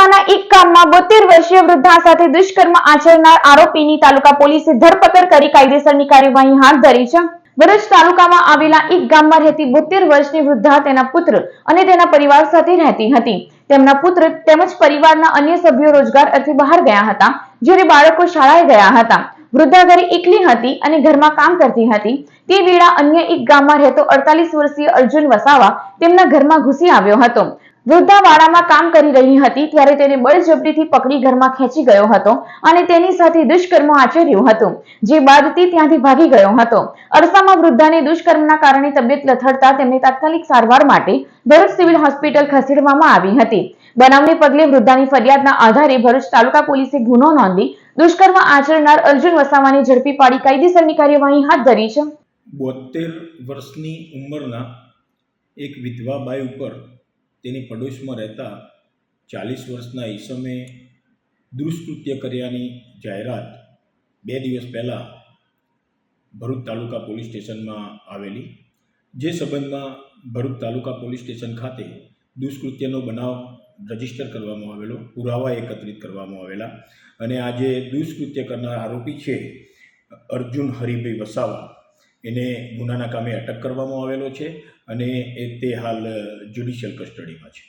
તાલુકાના એક ગામમાં બોતેર વર્ષીય વૃદ્ધા સાથે દુષ્કર્મ આચરનાર આરોપીની તાલુકા પોલીસે ધરપકડ કરી કાયદેસરની કાર્યવાહી હાથ ધરી છે. ભરૂચ તાલુકામાં આવેલા એક ગામમાં રહેતી બોતેર વર્ષની વૃદ્ધા તેના પુત્ર અને તેના પરિવાર સાથે રહેતી હતી. તેમના પુત્ર તેમજ પરિવારના અન્ય સભ્યો રોજગાર અર્થે બહાર ગયા હતા, જ્યારે બાળકો શાળાએ ગયા હતા. વૃદ્ધા ઘરે એકલી હતી અને ઘરમાં કામ કરતી હતી. તે વેળા અન્ય એક ગામમાં રહેતો અડતાલીસ વર્ષીય અર્જુન વસાવા તેમના ઘરમાં ઘૂસી આવ્યો હતો. વૃદ્ધા વાડામાં કામ કરી રહી હતી ત્યારે તેને બળજબરીથી પકડી ઘરમાં ખેંચી ગયો હતો અને તેની સાથે દુષ્કર્મ આચર્યું હતું, જે બાદ તે ત્યાંથી ભાગી ગયો હતો. અરસામાં વૃદ્ધાને દુષ્કર્મના કારણે તબિયત લથડતા તેમને તાત્કાલિક સારવાર માટે ભરૂચ સિવિલ હોસ્પિટલ ખસેડવામાં આવી હતી. બનાવને પગલે વૃદ્ધાની ફરિયાદના આધારે ભરૂચ તાલુકા પોલીસે ગુનો નોંધી દુષ્કર્મ આચરનાર અર્જુન વસાવાને ઝડપી પાડી કાયદેસરની કાર્યવાહી હાથ ધરી છે. બોતેર વર્ષની ઉંમરના એક વિધવા બાઈ ઉપર તેની પડોશમાં રહેતા ચાલીસ વર્ષના ઈસમે દુષ્કૃત્ય કર્યાની જાહેરાત બે દિવસ પહેલાં ભરૂચ તાલુકા પોલીસ સ્ટેશનમાં આવેલી, જે સંબંધમાં ભરૂચ તાલુકા પોલીસ સ્ટેશન ખાતે દુષ્કૃત્યનો બનાવ રજિસ્ટર કરવામાં આવેલો, પુરાવા એકત્રિત કરવામાં આવેલા અને આજે દુષ્કૃત્ય કરનાર આરોપી છે અર્જુન હરિભાઈ વસાવા. એને ગુનાના કામે અટક કરવામાં આવેલો છે અને એ તે હાલ જ્યુડિશિયલ કસ્ટડીમાં છે.